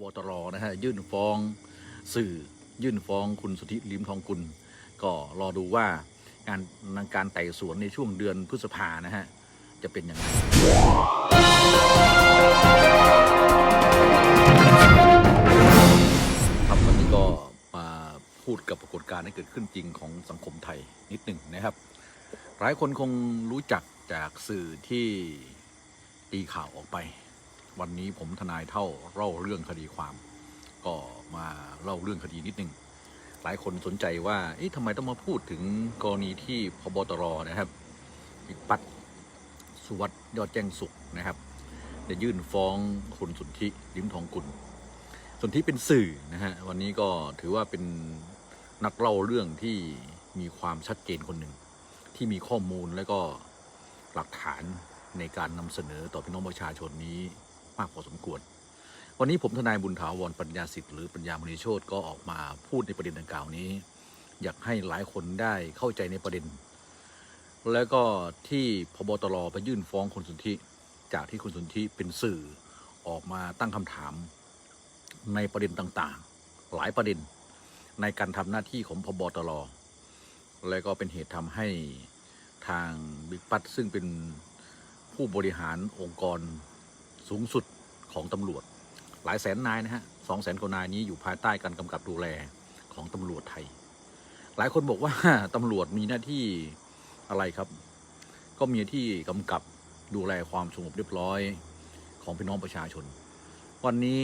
บตรนะฮะยื่นฟ้องสื่อ ยื่นฟ้องคุณสุทธิลิมทองกุล ก็รอดูว่าการการไต่สวนในช่วงเดือนพฤษภานะฮะ จะเป็นยังไงครับวันนี้ก็มาพูดกับปรากฏการณ์ที่เกิดขึ้นจริงของสังคมไทยนิดหนึ่งนะครับ หลายคนคงรู้จักจากสื่อที่ตีข่าวออกไป วันนี้ผมทนายเท่าเล่าเรื่องคดีความ ก็มาเล่าเรื่องคดีนิดหนึ่งหลายคนสนใจว่าเอ๊ะทำไมต้องมาพูดถึงกรณีที่พบตรนะครับบิ๊กปัดสุวัสด์ยอดแจ้งสุขนะครับได้ยื่นฟ้องคุณสุนทิลิ้มทองกุลส่วนที่เป็นสื่อนะฮะวันนี้ก็ถือว่าเป็นนักเล่าเรื่องที่มีความชัดเจนคนหนึ่ง ที่มีข้อมูลและก็หลักฐานในการนำเสนอต่อพี่น้องประชาชนนี้ มากพอสมควร วันนี้ผมทนายบุญถาวรปัญญาสิทธิ์หรือปัญญามณีโชตก็ออกมาพูดในประเด็นดังกล่าวนี้ อยากให้หลายคนได้เข้าใจในประเด็น แล้วก็ที่พบตรไปยื่นฟ้องคุณสุนทิจากที่คุณสุนทิเป็นสื่อออกมาตั้งคำถามในประเด็นต่างๆ หลายประเด็นในการทำหน้าที่ของพบตรและก็เป็นเหตุทำให้ทางบิ๊กปัตซึ่งเป็นผู้บริหารองค์กร สูงสุดของตำรวจ หลายแสนนายนะฮะสองแสนกว่านายนี้อยู่ภายใต้การกำกับดูแลของตำรวจไทย หลายคนบอกว่าตำรวจมีหน้าที่อะไรครับ ก็มีที่กำกับดูแลความสงบเรียบร้อยของพี่น้องประชาชน วันนี้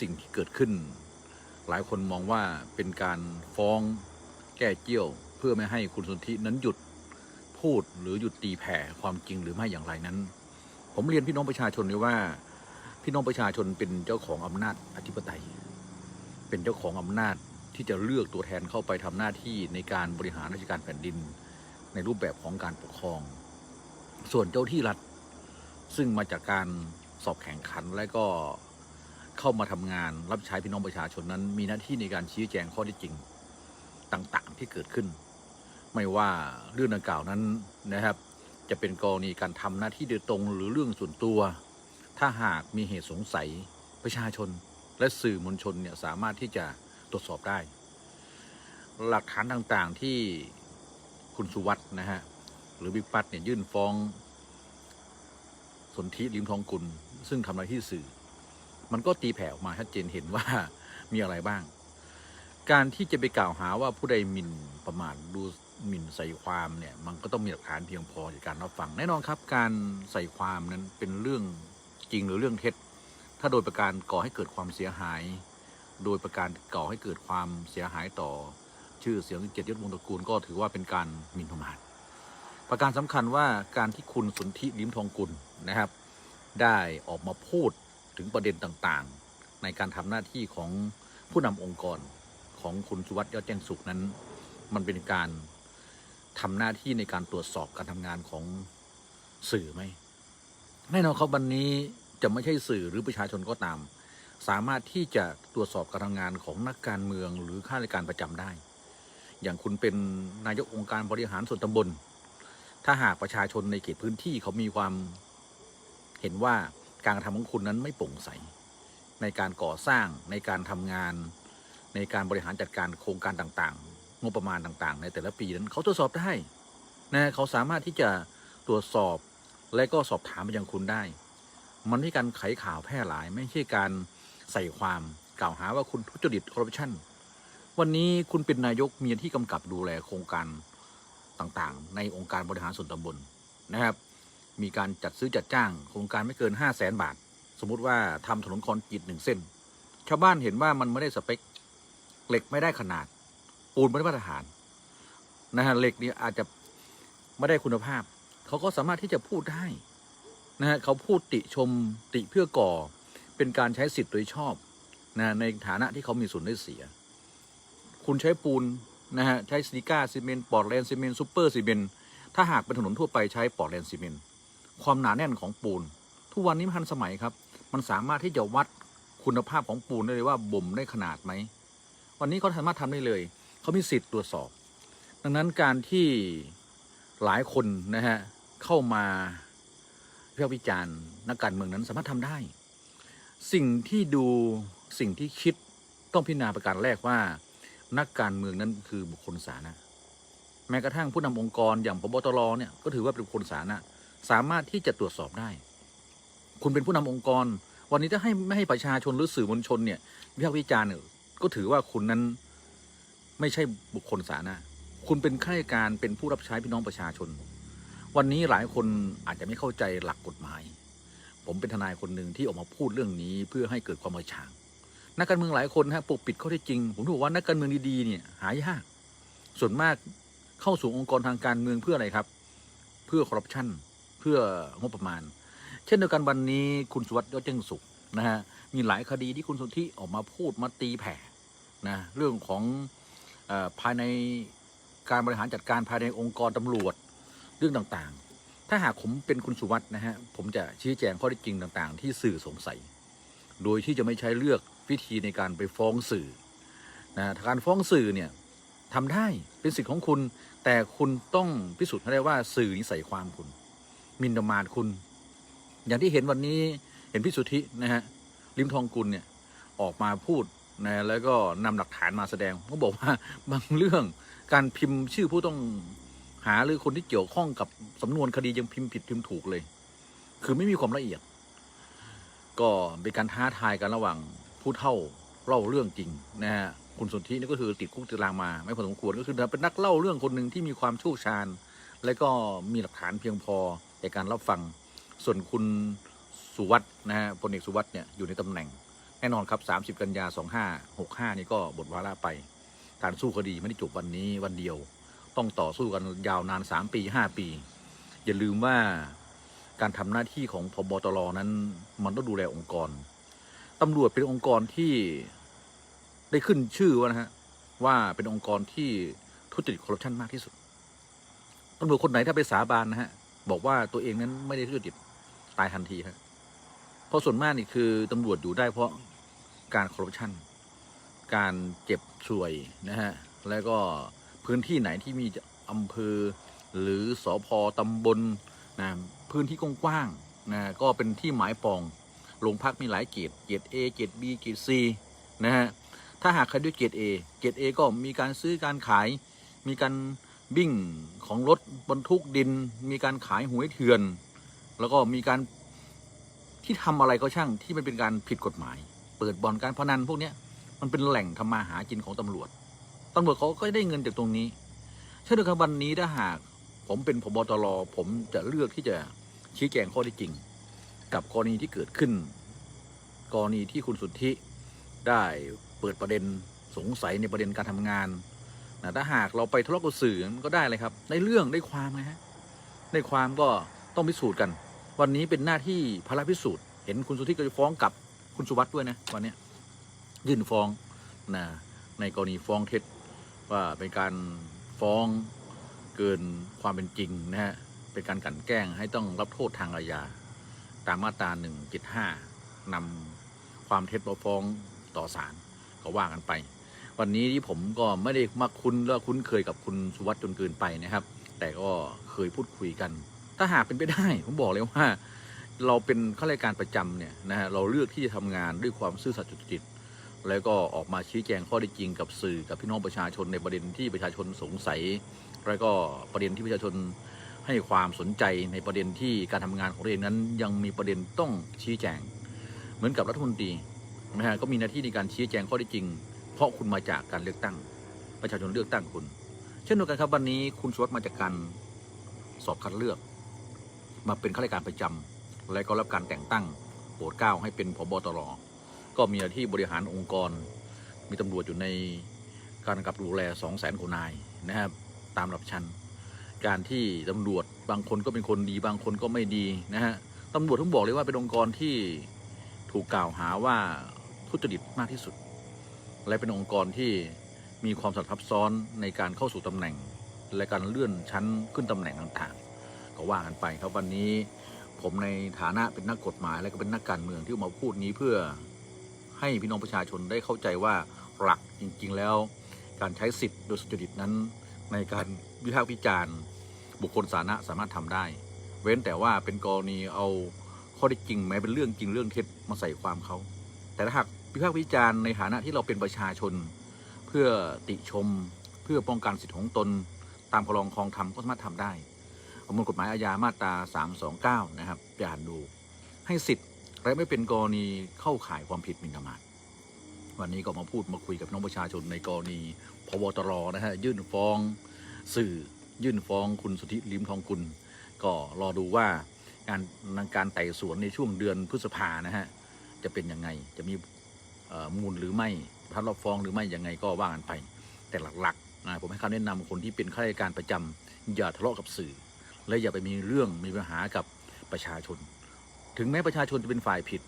สิ่งที่เกิดขึ้น หลายคนมองว่าเป็นการฟ้องแก้เกี้ยว เพื่อไม่ให้คุณสนธินั้นหยุดพูดหรือหยุดตีแผ่ความจริงหรือไม่อย่างไรนั้น ผมเรียนพี่น้องประชาชนเลยว่า พี่น้องประชาชนเป็นเจ้าของอำนาจอธิปไตย เป็นเจ้าของอำนาจที่จะเลือกตัวแทนเข้าไปทำหน้าที่ในการบริหารราชการแผ่นดิน ในรูปแบบของการปกครอง ส่วนเจ้าที่รัฐ ซึ่งมาจากการสอบแข่งขันและก็เข้ามาทำงานรับใช้พี่น้องประชาชนนั้น มีหน้าที่ในการชี้แจงข้อท็จจริงต่างๆที่เกิดขึ้น ไม่ว่าเรื่องดังกล่าวนั้นนะครับ จะเป็นกรณีการทำหน้าที่โดยตรงหรือเรื่องส่วนตัว ถ้าหากมีเหตุสงสัยประชาชนและสื่อมวลชนเนี่ยสามารถที่จะตรวจสอบได้ หลักฐานต่างๆที่คุณสุวัสด์นะฮะหรือบิ๊กปัตเนี่ยยื่นฟ้อง สนธิลิมทองกุล ซึ่งทำหน้าที่สื่อ มันก็ตีแผ่ออกมาชัดเจนเห็นว่ามีอะไรบ้าง การที่จะไปกล่าวหาว่าผู้ใดหมิ่นประมาทดู หมิ่นใส่ความเนี่ยมันก็ต้องมีหลักฐานเพียงพอในการรับฟังแน่นอนครับ การใส่ความนั้นเป็นเรื่องจริงหรือเรื่องเท็จ ถ้าโดยประการก่อให้เกิดความเสียหาย โดยประการก่อให้เกิดความเสียหายต่อ ชื่อเสียงเกียรติยศวงศ์ตระกูลก็ถือว่าเป็นการหมิ่นประมาทประการสำคัญว่าการที่คุณสนธิลิ้มทองกุลนะครับ ได้ออกมาพูดถึงประเด็นต่างๆ ในการทำหน้าที่ของผู้นำองค์กรของคุณสุวัสด์ยอดแจ้งสุขนั้น มันเป็นการ ทำหน้าที่ในการตรวจสอบการทำงานของสื่อไหมแน่นอนครับวันนี้จะไม่ใช่สื่อหรือประชาชนก็ตาม สามารถที่จะตรวจสอบการทำงานของนักการเมืองหรือข้าราชการประจำได้ อย่างคุณเป็นนายกองค์การบริหารส่วนตำบล ถ้าหากประชาชนในเขตพื้นที่เขามีความเห็นว่าการกระทำของคุณนั้นไม่โปร่งใส ในการก่อสร้างในการทำงาน ในการบริหารจัดการโครงการต่าง งบประมาณต่างๆ ในแต่ละปีนั้นเขาตรวจสอบได้นะเขาสามารถที่จะตรวจสอบและก็สอบถามไปยังคุณได้ มันไม่ใช่การไขข่าวแพร่หลาย ไม่ใช่การใส่ความกล่าวหาว่าคุณทุจริตคอร์รัปชันวันนี้คุณเป็นนายกมีที่กำกับดูแลโครงการต่างๆ ในองค์การบริหารส่วนตำบลนะครับ มีการจัดซื้อจัดจ้าง โครงการไม่เกินห้าแสนบาท สมมุติว่าทำถนนคอนกรีตหนึ่งเส้น ชาวบ้านเห็นว่ามันไม่ได้สเปค เหล็กไม่ได้ขนาด ปูนไม่ได้มาตรฐานนะฮะเหล็กนี่อาจจะไม่ได้คุณภาพ เขาก็สามารถที่จะพูดได้นะฮะเขาพูดติชมติเพื่อก่อ เป็นการใช้สิทธิ์โดยชอบนะในฐานะที่เขามีส่วนได้เสีย คุณใช้ปูนนะฮะใช้ซิลิก้าซีเมนต์ปอร์ตแลนด์ซีเมนต์ซูเปอร์ซีเมนต์ถ้าหากเป็นถนนทั่วไปใช้ปอร์ตแลนด์ซีเมนต์ความหนาแน่นของปูน ทุกวันนี้มันทันสมัยครับ มันสามารถที่จะวัดคุณภาพของปูนได้เลยว่าบ่มได้ขนาดไหมวันนี้เขาสามารถทำได้เลย เขามีสิทธิ์ตรวจสอบ ดังนั้นการที่หลายคนนะฮะเข้ามาวิพากษ์วิจารณ์นักการเมืองนั้นสามารถทำได้ สิ่งที่ดูสิ่งที่คิดต้องพิจารณาประการแรกว่า นักการเมืองนั้นคือบุคคลสาธารณะแม้กระทั่งผู้นำองค์กรอย่างพบตรเนี่ยก็ถือว่าเป็นบุคคลสาธารณะสามารถที่จะตรวจสอบได้ คุณเป็นผู้นำองค์กร วันนี้ถ้าให้ไม่ให้ประชาชนหรือสื่อมวลชนเนี่ยวิพากษ์วิจารณ์ก็ถือว่าคุณนั้น ไม่ใช่บุคคลสาธารณะคุณเป็นข้าราชการเป็นผู้รับใช้พี่น้องประชาชน วันนี้หลายคนอาจจะไม่เข้าใจหลักกฎหมาย ผมเป็นทนายคนหนึ่งที่ออกมาพูดเรื่องนี้เพื่อให้เกิดความกระจ่าง นักการเมืองหลายคนฮะปกปิดข้อเท็จจริง ผมถือว่านักการเมืองดีๆเนี่ยหายากส่วนมากเข้าสู่องค์กรทางการเมืองเพื่ออะไรครับ เพื่อคอร์รัปชันเพื่องบประมาณ เช่นเดียวกันวันนี้คุณสุวัสดิ์ยอดเจ้งสุขนะฮะมีหลายคดีที่คุณสนธิออกมาพูดมาตีแผ่นะเรื่องของ ภายในการบริหารจัดการภายในองค์กรตำรวจเรื่องต่างๆ ถ้าหากผมเป็นคุณสุวัสด์นะฮะผมจะชี้แจงข้อเท็จจริงต่างๆ ที่สื่อสงสัย โดยที่จะไม่ใช้เลือกวิธีในการไปฟ้องสื่อนะการฟ้องสื่อเนี่ยทำได้เป็นสิทธิ์ของคุณ แต่คุณต้องพิสูจน์ให้ได้ว่าสื่อนี้ใส่ความคุณมินประมาทคุณ อย่างที่เห็นวันนี้เห็นพิสุทธินะฮะลิมทองกุลเนี่ยออกมาพูด นะแล้วก็นำหลักฐานมาแสดงเขาบอกว่าบางเรื่องการพิมพ์ชื่อผู้ต้องหาหรือคนที่เกี่ยวข้องกับสำนวนคดียังพิมพ์ผิดพิมพ์ถูกเลย คือไม่มีความละเอียด ก็เป็นการท้าทายกันระหว่างผู้เท่าเล่าเรื่องจริงนะฮะคุณสนธินี่ก็คือติดคุกติดตารางมา ไม่พอสมควรก็คือเป็นนักเล่าเรื่องคนหนึ่งที่มีความโชคชาญ และก็มีหลักฐานเพียงพอในการรับฟัง ส่วนคุณสุวัสด์นะฮะพลเอกสุวัสด์เนี่ยอยู่ในตำแหน่ง แน่นอนครับ 30 กันยา 2565 นี่ก็บทวาระไป การสู้คดีไม่ได้จบวันนี้วันเดียว ต้องต่อสู้กันยาวนาน 3 ปี 5 ปี อย่าลืมว่าการทำหน้าที่ของพบตรนั้น มันต้องดูแลองค์กรตำรวจเป็นองค์กรที่ได้ขึ้นชื่อว่านะฮะว่าเป็นองค์กรที่ทุจริตคอร์รัปชันมากที่สุดตำรวจคนไหนถ้าไปสาบานนะฮะบอกว่าตัวเองนั้นไม่ได้ทุจริตตายทันทีฮะเพราะส่วนมากนี่คือตำรวจอยู่ได้เพราะ การคอร์รัปชันการเจ็บช่วยนะฮะ แล้วก็พื้นที่ไหนที่มีอำเภอ หรือสอพอตำบลนะพื้นที่กว้างๆนะก็เป็นที่หมายปองโรงพักมีหลายเกรดเกรด A เกรด B เกรด C นะฮะ ถ้าหากใครด้วยเกรด A เกรด A ก็มีการซื้อการขาย มีการบิ่งของรถบรรทุกดิน มีการขายหวยเถื่อน แล้วก็มีการที่ทำอะไรก็ช่างที่มันเป็นการผิดกฎหมาย เปิดบ่อนการพนันพวกเนี้ยมันเป็นแหล่งทำมาหากินของตำรวจตำรวจเขาก็ได้เงินจากตรงนี้เช่นเดียวกันวันนี้ถ้าหากผมเป็นพบตรผมจะเลือกที่จะชี้แจงข้อที่จริง กับกรณีที่เกิดขึ้น กรณีที่คุณสุทธิได้เปิดประเด็นสงสัยในประเด็นการทำงานนะถ้าหากเราไปทะเลาะกับสื่อมันก็ได้เลยครับได้เรื่องได้ความนะฮะได้ความก็ต้องพิสูจน์กัน วันนี้เป็นหน้าที่ภาระพิสูจน์เห็นคุณสุทธิก็จะฟ้องกลับ คุณสุวัสด์ด้วยนะวันนี้ยื่นฟ้องนะในกรณีฟ้องเท็จว่าเป็นการฟ้องเกินความเป็นจริงนะฮะเป็นการกลั่นแกล้งให้ต้องรับโทษทางอาญาตามมาตรา175นำความเท็จมาฟ้องต่อศาลก็ว่ากันไป วันนี้ที่ผมก็ไม่ได้มาคุ้นและคุ้นเคยกับคุณสุวัสด์จนเกินไปนะครับ แต่ก็เคยพูดคุยกัน ถ้าหากเป็นไปได้ ผมบอกเลยว่า เราเป็นข้าราชการประจำเนี่ยนะฮะเราเลือกที่จะทำงานด้วยความซื่อสัตย์สุจริตแล้วก็ออกมาชี้แจงข้อเท็จริงกับสื่อกับพี่น้องประชาชนในประเด็นที่ประชาชนสงสัย แล้วก็ประเด็นที่ประชาชนให้ความสนใจในประเด็นที่การทำงานของตัวเองนั้น ยังมีประเด็นต้องชี้แจง เหมือนกับรัฐมนตรีนะฮะก็มีหน้าที่ในการชี้แจงข้อเท็จริง เพราะคุณมาจากการเลือกตั้ง ประชาชนเลือกตั้งคุณ เช่นเดียวกันครับวันนี้คุณสวัสดิ์มาจากการสอบคัดเลือก มาเป็นข้าราชการประจำ และก็รับการแต่งตั้งโปรดเกล้าให้เป็นพบตรก็มีหน้าที่บริหารองค์กร มีตำรวจอยู่ในการกับดูแล2 0 0แสนกว่านายนะครับตามระดับชั้นการที่ตำรวจบางคนก็เป็นคนดีบางคนก็ไม่ดีนะฮะตำรวจต้องบอกเลยว่าเป็นองค์กรที่ถูกกล่าวหาว่าทุจริตมากที่สุด และเป็นองค์กรที่มีความสับซับซ้อนในการเข้าสู่ตำแหน่ง และการเลื่อนชั้นขึ้นตำแหน่งต่างๆ ก็ว่ากันไปครับวันนี้ ผมในฐานะเป็นนักกฎหมายและก็เป็นนักการเมืองที่มาพูดนี้เพื่อให้พี่น้องประชาชนได้เข้าใจว่าหลักจริง ๆ แล้ว การใช้สิทธิ์โดยสุจริตนั้น ในการวิพากษ์วิจารณ์บุคคลสาธารณะสามารถทำได้ เว้นแต่ว่าเป็นกรณีเอาข้อเท็จจริงแม้เป็นเรื่องจริงเรื่องเท็จมาใส่ความเขา แต่ถ้าหากวิพากษ์วิจารณ์ในฐานะที่เราเป็นประชาชน เพื่อติชม เพื่อป้องกันสิทธิของตน ตามพรองคองธรรมก็สามารถทำได้ ประมวลกฎหมายอาญามาตรา 329 นะครับไปอ่านดูให้สิทธิ์และไม่เป็นกรณีเข้าข่ายความผิดหมิ่นประมาทวันนี้ก็มาพูดมาคุยกับน้องประชาชนในกรณีพบตรนะฮะยื่นฟ้องสื่อยื่นฟ้องคุณสุทธิลิมทองกุล ก็รอดูว่าการการไต่สวนในช่วงเดือนพฤษภานะฮะจะเป็นยังไงจะมีมูลหรือไม่พัดรับฟ้องหรือไม่ยังไงก็ว่ากันไป แต่หลักๆนะผมให้คำแนะนำคนที่เป็นข้าราชการประจำอย่าทะเลาะกับสื่อ และอย่าไปมีเรื่องมีปัญหากับประชาชน ถึงแม้ประชาชนจะเป็นฝ่ายผิด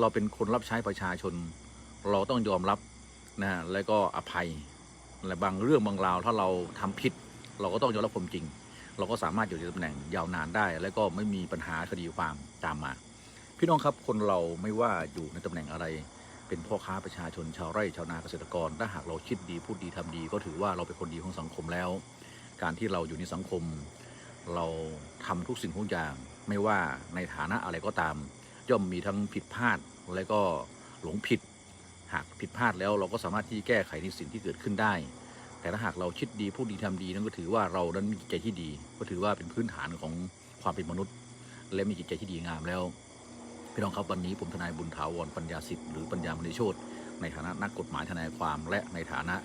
เราเป็นคนรับใช้ประชาชน เราต้องยอมรับนะและก็อภัยและบางเรื่องบางราวถ้าเราทำผิด เราก็ต้องยอมรับความจริง เราก็สามารถอยู่ในตำแหน่งยาวนานได้ และก็ไม่มีปัญหาคดีความตามมา พี่น้องครับคนเราไม่ว่าอยู่ในตำแหน่งอะไร เป็นพ่อค้าประชาชนชาวไร่ชาวนาเกษตรกร ถ้าหากเราคิดดีพูดดีทำดี ก็ถือว่าเราเป็นคนดีของสังคมแล้ว การที่เราอยู่ในสังคม เราทำทุกสิ่งทุกอย่าง ไม่ว่าในฐานะอะไรก็ตาม ย่อมมีทั้งผิดพลาดและก็หลงผิด หากผิดพลาดแล้วเราก็สามารถที่แก้ไขในสิ่งที่เกิดขึ้นได้ แต่ถ้าหากเราคิดดีพูดดีทำดีนั่นก็ถือว่าเรานั้นมีจิตใจที่ดี ก็ถือว่าเป็นพื้นฐานของความเป็นมนุษย์ และมีจิตใจที่ดีงามแล้วพี่น้องครับวันนี้ผมทนายบุญถาวรปัญญาสิทธิ์หรือปัญญามณีโชตในฐานะนักกฎหมายทนายความและในฐานะ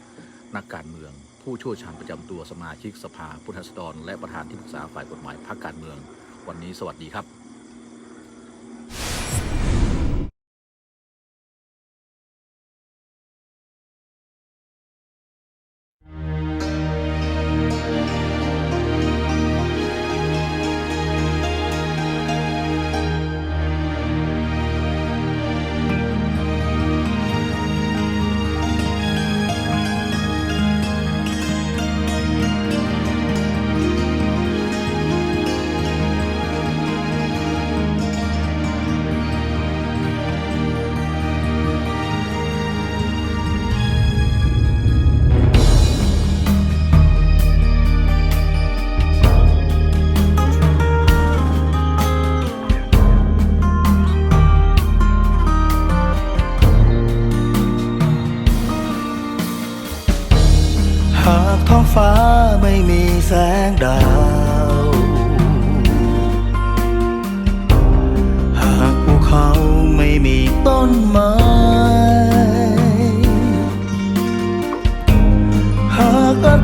นักการเมือง ผู้ช่วยชาญประจำตัวสมาชิกสภาผู้แทนราษฎรและประธานที่ปรึกษาฝ่ายกฎหมายพรรคการเมือง วันนี้สวัสดีครับ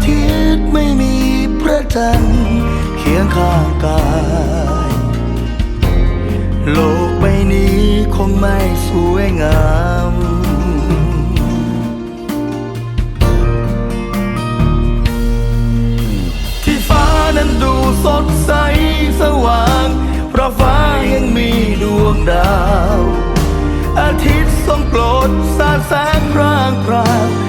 ทิตย์ไม่มีพระจันทร์เคียงข้างกาย โลกใบนี้คงไม่สวยงามที่ฟ้านั้นดูสดใสสว่าง เพราะฟ้ายังมีดวงดาว อาทิตย์ทรงโปรดสาดแสงพร่างพรางค่ำคืนยังมี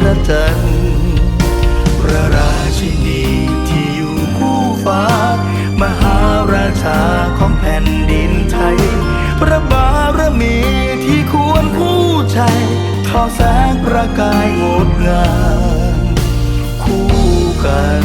พระจันทร์พระราชินีที่อยู่คู่ฟ้า มหาราชาของแผ่นดินไทย พระบารมีที่ควรคู่ใจทอแสงประกายงดงามคู่กัน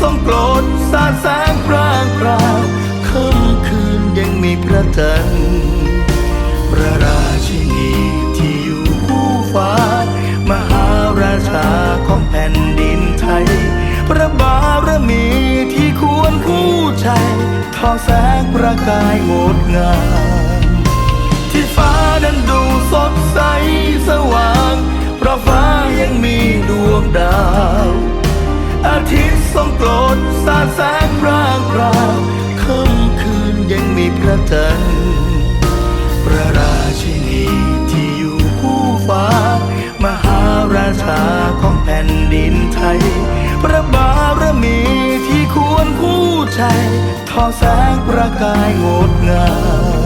ทรงโปรดสาดแสงพร่างพราค่ำคืนยังมีพระจันทร์พระราชินีที่อยู่คู่ฟ้ามหาราชาของแผ่นดินไทย พระบารมีที่ควรคู่ใจทอแสงประกายงดงามที่ฟ้านั้นดูสดใสสว่าง เพราะฟ้ายังมีดวงดาว อาทิตย์ทรงโปรดสาดแสงร่างราวค่ำคืนยังมีพระจันทร์พระราชินีที่อยู่คู่ฟ้า มหาราชาของแผ่นดินไทย พระบารมีที่ควรคู่ใจทอแสงประกายงดงาม